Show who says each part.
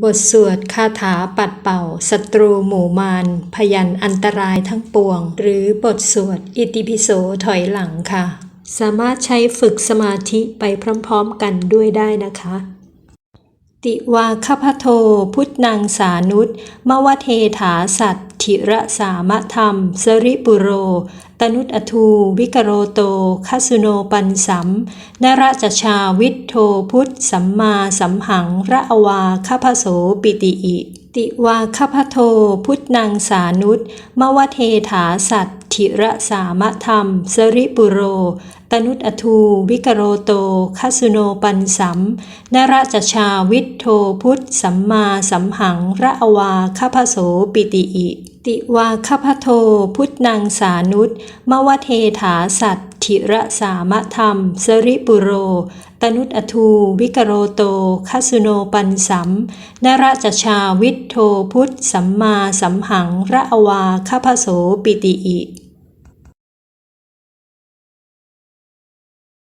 Speaker 1: บทสวดคาถาปัดเป่าศัตรูหมู่มารพยันอันตรายทั้งปวง หรือบทสวดอิติปิโสถอยหลังค่ะ สามารถใช้ฝึกสมาธิไปพร้อมๆกันด้วยได้นะคะ ติวาคพโท พุทธนางสานุตมวเทถาสัต ถิระสามะธรรม สริปุโร ตนุตอทู วิกโรโตคัสุโนปันสัมนราจชาวิทโทพุทธสัมมาสัมหังระอวาคพโสปิติอิ ติวาคพโท พุทธนางสานุตมวเทถาสัตถิระสามะธรรม สริปุโร ตนุตอทู วิกโรโตคัสสุโนปันสัมนราจชาวิทโทพุทธสัมมาสัมหังระอวาคพโสปิติอิ ติวาคพโท พุทธนางสานุตมวเทถาสัตถิระสามะธรรม สริปุโร ตนุตอทู วิกโรโตคัสสุโนปันสัมนราจชาวิทโทพุทธสัมมาสัมหังระอวาคพโสปิติอิ